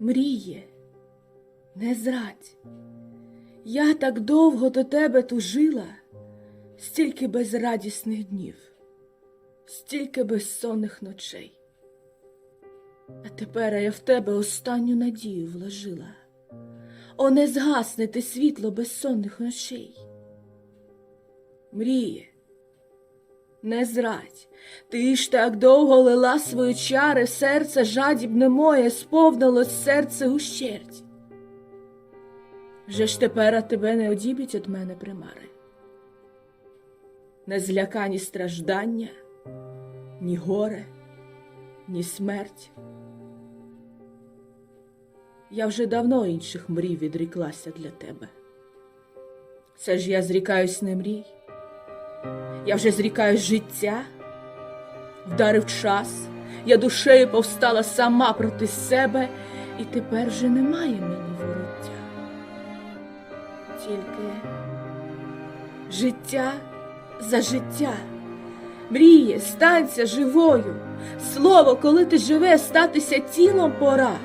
Мріє, не зрадь. Я так довго до тебе тужила, стільки безрадісних днів, стільки безсонних ночей. А тепер я в тебе останню надію вложила. О, не згасне ти світло безсонних ночей. Мріє, не зрадь, ти ж так довго лила свої чари, серце жадібне моє сповнилось серце ущерть. Вже ж тепер тебе не одіб'ють від мене примари. Не зляка ні страждання, ні горе, ні смерть. Я вже давно інших мрій відріклася для тебе. Це ж я зрікаюсь не мрій. Я вже зрікаюсь життя, вдарив час, я душею повстала сама проти себе, і тепер вже немає мені вороття. Тільки життя за життя. Мріє, станься живою. Слово, коли ти живе, статися тілом пора.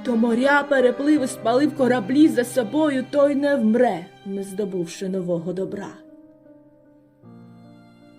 Хто моря переплив і спалив кораблі за собою, той не вмре, не здобувши нового добра.